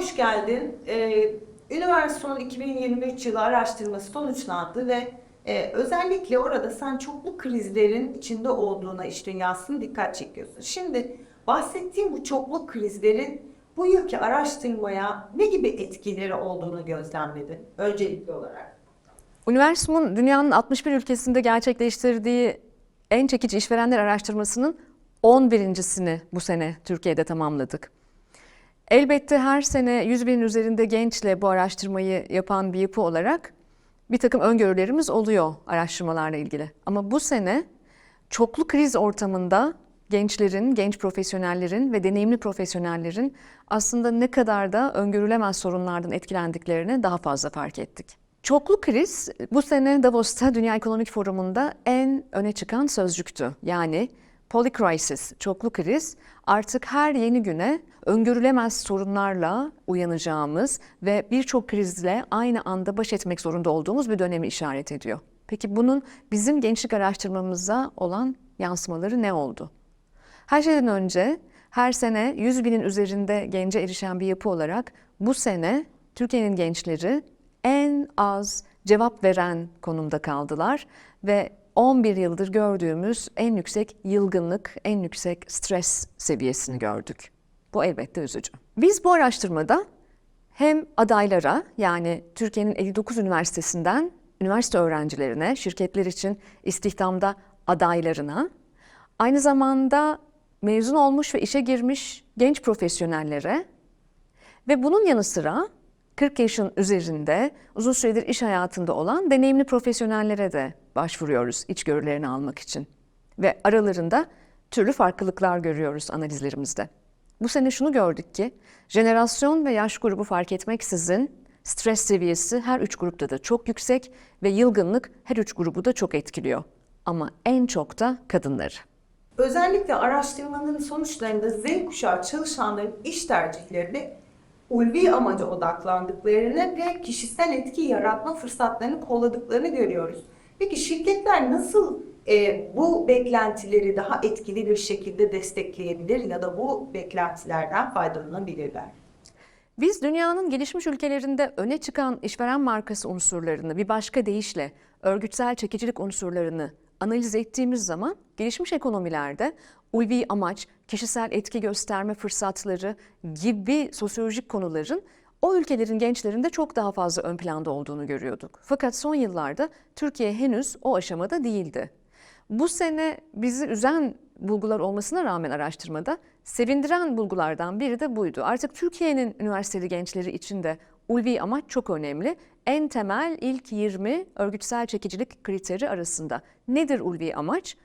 hoş geldin. Ee, Üniversite 2023 yılı araştırması sonuçlandı ve e, özellikle orada sen çoklu krizlerin içinde olduğuna iş dünyasını dikkat çekiyorsun. Şimdi bahsettiğim bu çoklu krizlerin bu yılki araştırmaya ne gibi etkileri olduğunu gözlemledin öncelikli olarak? Universum'un dünyanın 61 ülkesinde gerçekleştirdiği en çekici işverenler araştırmasının 11.sini bu sene Türkiye'de tamamladık. Elbette her sene 100 binin üzerinde gençle bu araştırmayı yapan bir yapı olarak bir takım öngörülerimiz oluyor araştırmalarla ilgili. Ama bu sene çoklu kriz ortamında gençlerin, genç profesyonellerin ve deneyimli profesyonellerin aslında ne kadar da öngörülemez sorunlardan etkilendiklerini daha fazla fark ettik. Çoklu kriz bu sene Davos'ta Dünya Ekonomik Forumu'nda en öne çıkan sözcüktü. Yani polycrisis, çoklu kriz artık her yeni güne öngörülemez sorunlarla uyanacağımız ve birçok krizle aynı anda baş etmek zorunda olduğumuz bir dönemi işaret ediyor. Peki bunun bizim gençlik araştırmamıza olan yansımaları ne oldu? Her şeyden önce her sene 100 binin üzerinde gence erişen bir yapı olarak bu sene Türkiye'nin gençleri en az cevap veren konumda kaldılar ve 11 yıldır gördüğümüz en yüksek yılgınlık, en yüksek stres seviyesini gördük. Bu elbette üzücü. Biz bu araştırmada hem adaylara yani Türkiye'nin 59 üniversitesinden üniversite öğrencilerine, şirketler için istihdamda adaylarına, aynı zamanda mezun olmuş ve işe girmiş genç profesyonellere ve bunun yanı sıra 40 yaşın üzerinde uzun süredir iş hayatında olan deneyimli profesyonellere de başvuruyoruz içgörülerini almak için. Ve aralarında türlü farklılıklar görüyoruz analizlerimizde. Bu sene şunu gördük ki jenerasyon ve yaş grubu fark etmeksizin stres seviyesi her üç grupta da çok yüksek ve yılgınlık her üç grubu da çok etkiliyor. Ama en çok da kadınları. Özellikle araştırmanın sonuçlarında Z kuşağı çalışanların iş tercihlerinde ulvi amaca odaklandıklarını ve kişisel etki yaratma fırsatlarını kolladıklarını görüyoruz. Peki şirketler nasıl e, bu beklentileri daha etkili bir şekilde destekleyebilir ya da bu beklentilerden faydalanabilirler? Biz dünyanın gelişmiş ülkelerinde öne çıkan işveren markası unsurlarını bir başka deyişle örgütsel çekicilik unsurlarını analiz ettiğimiz zaman gelişmiş ekonomilerde ulvi amaç, kişisel etki gösterme fırsatları gibi sosyolojik konuların o ülkelerin gençlerinde çok daha fazla ön planda olduğunu görüyorduk. Fakat son yıllarda Türkiye henüz o aşamada değildi. Bu sene bizi üzen bulgular olmasına rağmen araştırmada sevindiren bulgulardan biri de buydu. Artık Türkiye'nin üniversiteli gençleri için de ulvi amaç çok önemli. En temel ilk 20 örgütsel çekicilik kriteri arasında. Nedir ulvi amaç?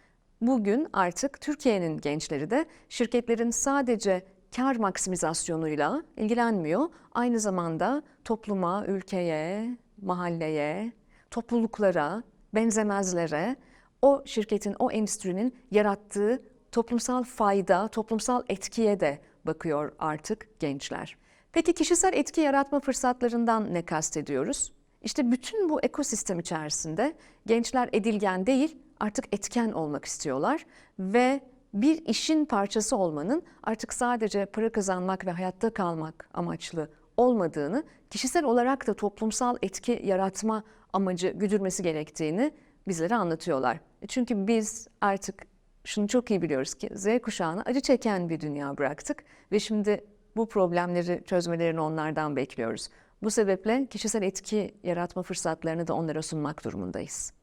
Bugün artık Türkiye'nin gençleri de şirketlerin sadece kar maksimizasyonuyla ilgilenmiyor. Aynı zamanda topluma, ülkeye, mahalleye, topluluklara, benzemezlere, o şirketin, o endüstrinin yarattığı toplumsal fayda, toplumsal etkiye de bakıyor artık gençler. Peki kişisel etki yaratma fırsatlarından ne kastediyoruz? İşte bütün bu ekosistem içerisinde gençler edilgen değil, artık etken olmak istiyorlar ve bir işin parçası olmanın artık sadece para kazanmak ve hayatta kalmak amaçlı olmadığını, kişisel olarak da toplumsal etki yaratma amacı güdülmesi gerektiğini bizlere anlatıyorlar. Çünkü biz artık şunu çok iyi biliyoruz ki Z kuşağına acı çeken bir dünya bıraktık ve şimdi bu problemleri çözmelerini onlardan bekliyoruz. Bu sebeple kişisel etki yaratma fırsatlarını da onlara sunmak durumundayız.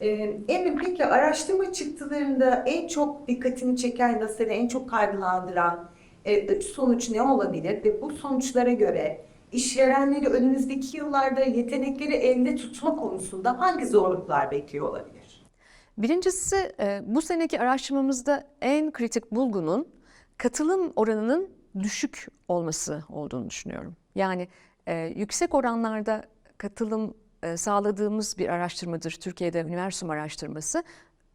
Ee, Emin peki araştırma çıktılarında en çok dikkatini çeken ya da seni en çok kaygılandıran e, sonuç ne olabilir ve bu sonuçlara göre işverenleri önümüzdeki yıllarda yetenekleri elde tutma konusunda hangi zorluklar bekliyor olabilir? Birincisi e, bu seneki araştırmamızda en kritik bulgunun katılım oranının düşük olması olduğunu düşünüyorum. Yani e, yüksek oranlarda katılım e, sağladığımız bir araştırmadır Türkiye'de Üniversum araştırması.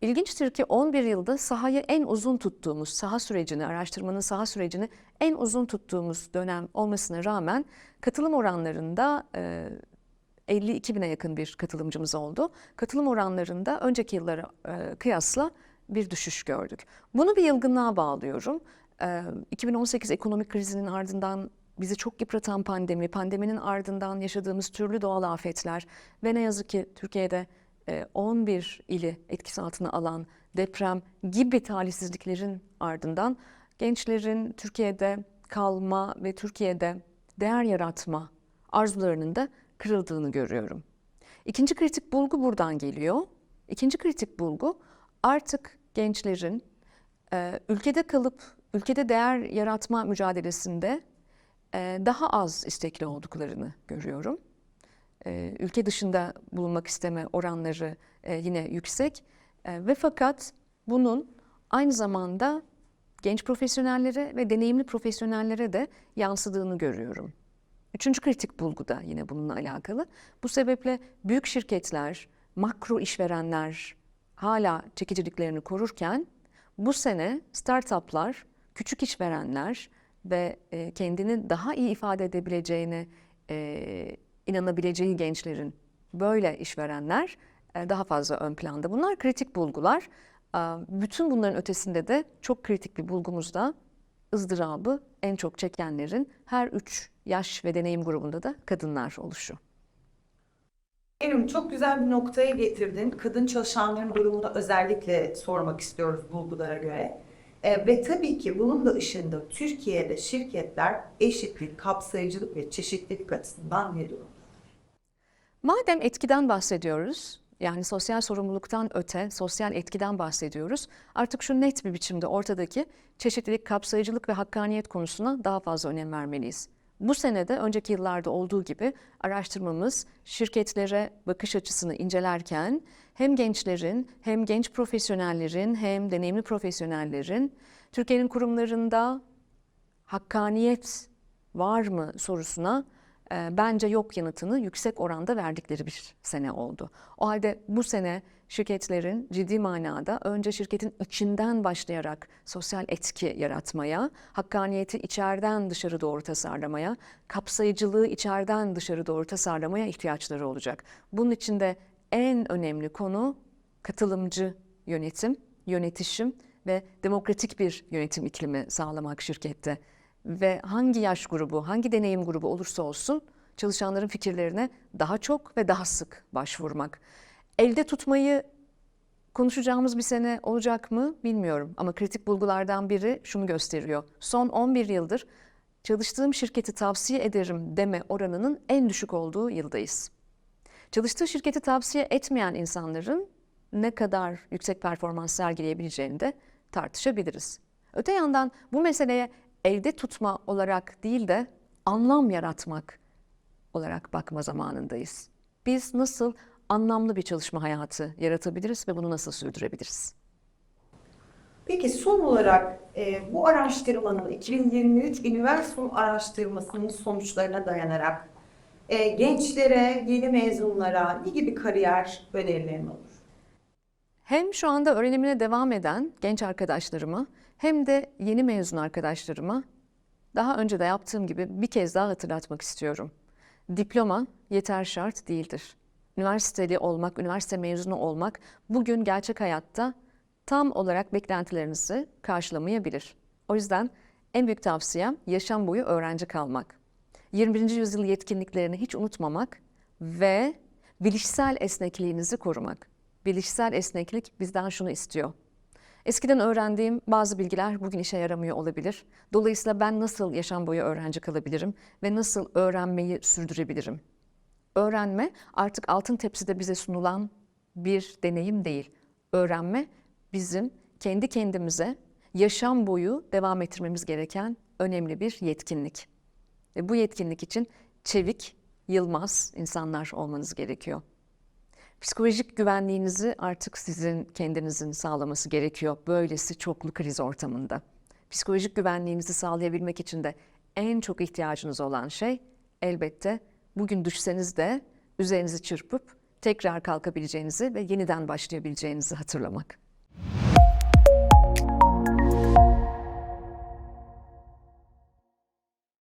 İlginçtir ki 11 yılda sahayı en uzun tuttuğumuz, saha sürecini, araştırmanın saha sürecini en uzun tuttuğumuz dönem olmasına rağmen katılım oranlarında e, 52 bine yakın bir katılımcımız oldu. Katılım oranlarında önceki yıllara e, kıyasla bir düşüş gördük. Bunu bir yılgınlığa bağlıyorum. E, 2018 ekonomik krizinin ardından bizi çok yıpratan pandemi, pandeminin ardından yaşadığımız türlü doğal afetler ve ne yazık ki Türkiye'de e, 11 ili etkisi altına alan deprem gibi talihsizliklerin ardından gençlerin Türkiye'de kalma ve Türkiye'de değer yaratma arzularının da kırıldığını görüyorum. İkinci kritik bulgu buradan geliyor. İkinci kritik bulgu artık gençlerin e, ülkede kalıp ülkede değer yaratma mücadelesinde e, daha az istekli olduklarını görüyorum. E, ülke dışında bulunmak isteme oranları e, yine yüksek E, ve fakat bunun aynı zamanda genç profesyonellere ve deneyimli profesyonellere de yansıdığını görüyorum. Üçüncü kritik bulgu da yine bununla alakalı. Bu sebeple büyük şirketler, makro işverenler hala çekiciliklerini korurken bu sene startuplar, küçük işverenler ve e, kendini daha iyi ifade edebileceğine e, inanabileceği gençlerin böyle işverenler e, daha fazla ön planda. Bunlar kritik bulgular. Aa, Bütün bunların ötesinde de çok kritik bir bulgumuz da ızdırabı en çok çekenlerin her üç yaş ve deneyim grubunda da kadınlar oluşu. Evrim çok güzel bir noktaya getirdin. Kadın çalışanların durumunu özellikle sormak istiyoruz bulgulara göre. E, ve tabii ki bunun da ışığında Türkiye'de şirketler eşitlik, kapsayıcılık ve çeşitlilik açısından ne durumda? Madem etkiden bahsediyoruz, yani sosyal sorumluluktan öte sosyal etkiden bahsediyoruz. Artık şu net bir biçimde ortadaki çeşitlilik, kapsayıcılık ve hakkaniyet konusuna daha fazla önem vermeliyiz. Bu senede önceki yıllarda olduğu gibi araştırmamız şirketlere bakış açısını incelerken hem gençlerin hem genç profesyonellerin hem deneyimli profesyonellerin Türkiye'nin kurumlarında hakkaniyet var mı sorusuna bence yok yanıtını yüksek oranda verdikleri bir sene oldu. O halde bu sene şirketlerin ciddi manada önce şirketin içinden başlayarak sosyal etki yaratmaya, hakkaniyeti içeriden dışarı doğru tasarlamaya, kapsayıcılığı içeriden dışarı doğru tasarlamaya ihtiyaçları olacak. Bunun için de en önemli konu katılımcı yönetim, yönetişim ve demokratik bir yönetim iklimi sağlamak şirkette ve hangi yaş grubu, hangi deneyim grubu olursa olsun çalışanların fikirlerine daha çok ve daha sık başvurmak. Elde tutmayı konuşacağımız bir sene olacak mı bilmiyorum ama kritik bulgulardan biri şunu gösteriyor. Son 11 yıldır çalıştığım şirketi tavsiye ederim deme oranının en düşük olduğu yıldayız. Çalıştığı şirketi tavsiye etmeyen insanların ne kadar yüksek performans sergileyebileceğini de tartışabiliriz. Öte yandan bu meseleye elde tutma olarak değil de anlam yaratmak olarak bakma zamanındayız. Biz nasıl anlamlı bir çalışma hayatı yaratabiliriz ve bunu nasıl sürdürebiliriz? Peki son olarak e, bu araştırmanın 2023 Universum araştırmasının sonuçlarına dayanarak e, gençlere, yeni mezunlara ne gibi kariyer önerilerin olur? Hem şu anda öğrenimine devam eden genç arkadaşlarıma hem de yeni mezun arkadaşlarıma daha önce de yaptığım gibi bir kez daha hatırlatmak istiyorum. Diploma yeter şart değildir. Üniversiteli olmak, üniversite mezunu olmak bugün gerçek hayatta tam olarak beklentilerinizi karşılamayabilir. O yüzden en büyük tavsiyem yaşam boyu öğrenci kalmak. 21. yüzyıl yetkinliklerini hiç unutmamak ve bilişsel esnekliğinizi korumak. Bilişsel esneklik bizden şunu istiyor. Eskiden öğrendiğim bazı bilgiler bugün işe yaramıyor olabilir. Dolayısıyla ben nasıl yaşam boyu öğrenci kalabilirim ve nasıl öğrenmeyi sürdürebilirim? Öğrenme artık altın tepside bize sunulan bir deneyim değil. Öğrenme bizim kendi kendimize yaşam boyu devam ettirmemiz gereken önemli bir yetkinlik. Ve bu yetkinlik için çevik, yılmaz insanlar olmanız gerekiyor. Psikolojik güvenliğinizi artık sizin kendinizin sağlaması gerekiyor böylesi çoklu kriz ortamında. Psikolojik güvenliğinizi sağlayabilmek için de en çok ihtiyacınız olan şey elbette bugün düşseniz de üzerinizi çırpıp tekrar kalkabileceğinizi ve yeniden başlayabileceğinizi hatırlamak.